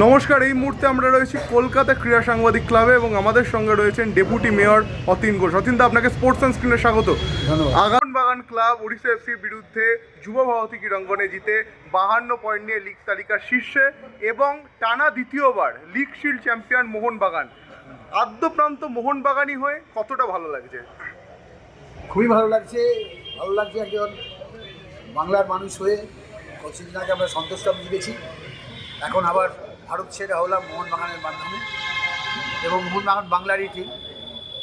নমস্কার এই মুহূর্তে আমরা রয়েছি কলকাতা ক্রীড়া সাংবাদিক ক্লাবে এবং আমাদের সঙ্গে রয়েছেন ডেপুটি মেয়র অতীন ঘোষ। অতীন দা আপনাকে স্পোর্টস অ্যান্ড স্ক্রিনে স্বাগত। আগান বাগান ক্লাব উড়িষ্যা এফসির বিরুদ্ধে যুব ভারতী ক্রীড়াঙ্গনে জিতে বাহান্ন পয়েন্ট নিয়ে লিগ তালিকার শীর্ষে এবং টানা দ্বিতীয়বার লিগ শিল্ড চ্যাম্পিয়ন মোহনবাগান। আদ্যপ্রান্ত মোহনবাগানই হয়ে কতটা ভালো লাগছে? খুবই ভালো লাগছে ভালো লাগছে একজন বাংলার মানুষ হয়ে। কিছুদিন আগে আমরা সন্তোষটা জিতেছি এখন আবার ভারত ছেড়ে হলাম মোহনবাগানের মাধ্যমে এবং মোহনবাগান বাংলারই টিম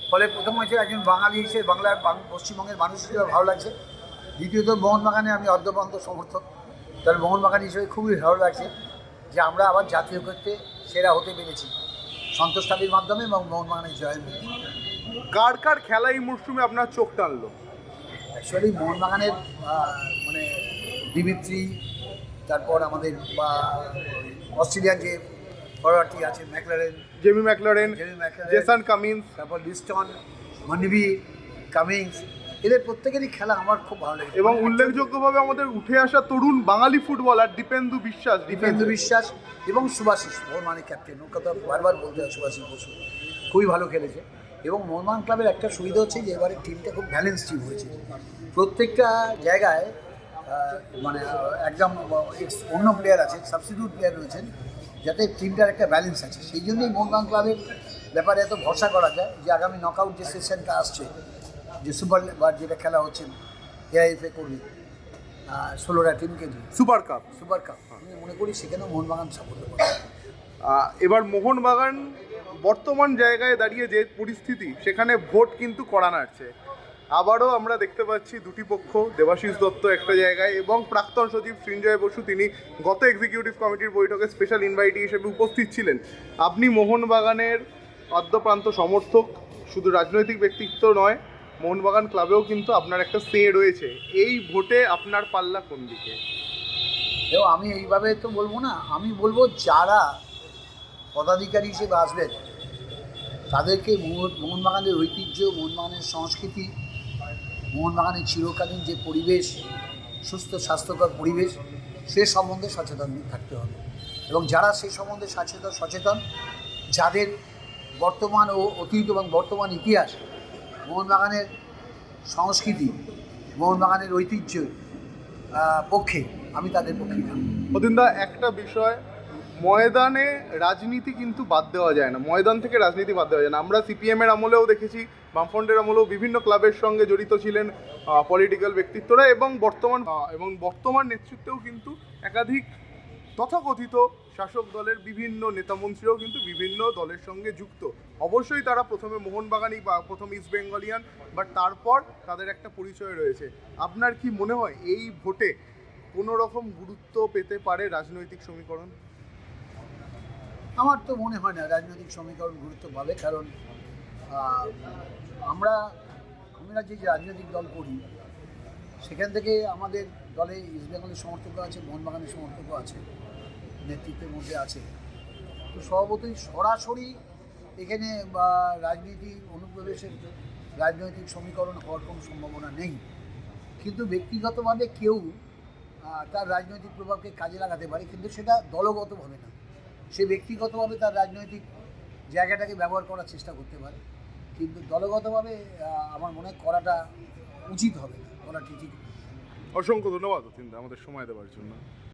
ফলে প্রথম হয়েছে একজন বাঙালি হিসেবে বাংলার পশ্চিমবঙ্গের মানুষ হিসেবে ভালো লাগছে। দ্বিতীয়ত মোহনবাগানে আমি অর্ধপ্রান্ত সমর্থক। তাহলে মোহনবাগান হিসেবে খুবই ভালো লাগছে যে আমরা আবার জাতীয় ক্ষেত্রে সেরা হতে পেরেছি। সন্তোষ মাধ্যমে এবং মোহনবাগানের জয়ের মাধ্যমে। কার কার খেলা এই মরশুমে আপনার চোখ টানলো? অ্যাকচুয়ালি মোহনবাগানের মানে দিমিত্রি তারপর আমাদের বা অস্ট্রেলিয়ান যে ফরওয়ার্ডটি আছে McLaren. Jamie McLaren Jamie McLaren. Jason Cummins. তারপর লিস্টন মনবি কামিংস এদের প্রত্যেকেরই খেলা আমার খুব ভালো লাগে এবং উল্লেখযোগ্যভাবে আমাদের উঠে আসা তরুণ বাঙালি ফুটবলার দীপেন্দু বিশ্বাস দীপেন্দু বিশ্বাস এবং সুভাষিস মোহনবাগানের ক্যাপ্টেন ওর কথা বারবার বলতে হয় সুভাষিস বসু। খুবই ভালো খেলেছে। এবং মোহনবাগান ক্লাবের একটা সুবিধা হচ্ছে যে এবারে টিমটা খুব ব্যালেন্স টিম হয়েছে। প্রত্যেকটা জায়গায় মানে একদম অন্য প্লেয়ার আছে সাবস্টিটিউট প্লেয়ার রয়েছেন যাতে টিমটার একটা ব্যালেন্স আছে। সেই জন্যই মোহনবাগান ক্লাবের ব্যাপারে এত ভরসা করা যায় যে আগামী নকআউট যে সেশনটা আসছে যে সুপার বার যেটা খেলা হচ্ছে এআইএফএ করবে ষোলোটা টিমকে নিয়ে। সুপার কাপ সুপার কাপ আমি মনে করি সেখানেও মোহনবাগান সাপোর্ট করবে এবার মোহনবাগান বর্তমান জায়গায় দাঁড়িয়ে যে পরিস্থিতি সেখানে ভোট কিন্তু করা নাড়ছে আবারও আমরা দেখতে পাচ্ছি দুটি পক্ষ, দেবাশিস দত্ত একটা জায়গায় এবং প্রাক্তন সচিব সৃঞ্জয় বসু, তিনি গত এক্সিকিউটিভ কমিটির বৈঠকে স্পেশাল ইনভাইটি হিসেবে উপস্থিত ছিলেন। আপনি মোহনবাগানের আদ্যপ্রান্ত সমর্থক, শুধু রাজনৈতিক ব্যক্তিত্ব নয়, মোহনবাগান ক্লাবেও কিন্তু আপনার একটা সে রয়েছে। এই ভোটে আপনার পাল্লা কোন দিকে? এবং আমি এইভাবে তো বলব না, আমি বলব যারা পদাধিকারী হিসেবে আসবেন, তাদেরকে মোহন মোহনবাগানের ঐতিহ্য, মোহনবাগানের সংস্কৃতি মোহনবাগানের চিরকালীন যে পরিবেশ, সুস্থ, স্বাস্থ্যকর পরিবেশ, সে সম্বন্ধে সচেতন থাকতে হবে। এবং যারা সে সম্বন্ধে সচেতন সচেতন, যাদের বর্তমান ও অতীত এবং বর্তমান ইতিহাস, মোহনবাগানের সংস্কৃতি, মোহনবাগানের ঐতিহ্য পক্ষে আমি তাদের পক্ষেই থাকব। অতীনদা, একটা বিষয় ময়দানে রাজনীতি কিন্তু বাদ দেওয়া যায় না। ময়দান থেকে রাজনীতি বাদ দেওয়া যায় না। আমরা সিপিএম এর আমলেও দেখেছি, বামফ্রন্টের আমলেও বিভিন্ন ক্লাবের সঙ্গে জড়িত ছিলেন পলিটিক্যাল ব্যক্তিত্বরা এবং বর্তমান এবং বর্তমান নেতৃত্বেও কিন্তু একাধিক তথাকথিত শাসক দলের বিভিন্ন নেতামন্ত্রীরাও কিন্তু বিভিন্ন দলের সঙ্গে যুক্ত। অবশ্যই তারা প্রথমে মোহনবাগানি বা প্রথম ইস্ট বেঙ্গলিয়ান বাট তারপর তাদের একটা পরিচয় রয়েছে। আপনার কি মনে হয় এই ভোটে কোনো রকম গুরুত্ব পেতে পারে রাজনৈতিক সমীকরণ? আমার তো মনে হয় না রাজনৈতিক সমীকরণ গুরুত্ব পাবে, কারণ আমরা আমরা যে রাজনৈতিক দল করি, সেখান থেকে আমাদের দলে ইস্টবেঙ্গলের সমর্থকও আছে মোহনবাগানের সমর্থকও আছে, নেতৃত্বের মধ্যে আছে। তো স্বভাবতই সরাসরি এখানে, বা রাজনীতি অনুপ্রবেশের রাজনৈতিক সমীকরণ হওয়ার কোনো সম্ভাবনা নেই। কিন্তু ব্যক্তিগতভাবে কেউ তার রাজনৈতিক প্রভাবকে কাজে লাগাতে পারে, কিন্তু সেটা দলগতভাবে না। সে ব্যক্তিগতভাবে তার রাজনৈতিক জায়গাটাকে ব্যবহার করার চেষ্টা করতে পারে। কিন্তু দলগতভাবে আমার মনে হয় করাটা উচিত হবে না। করা ঠিক অসংখ্য ধন্যবাদ অতীন্দ্র আমাদের সময় দেওয়ার জন্য।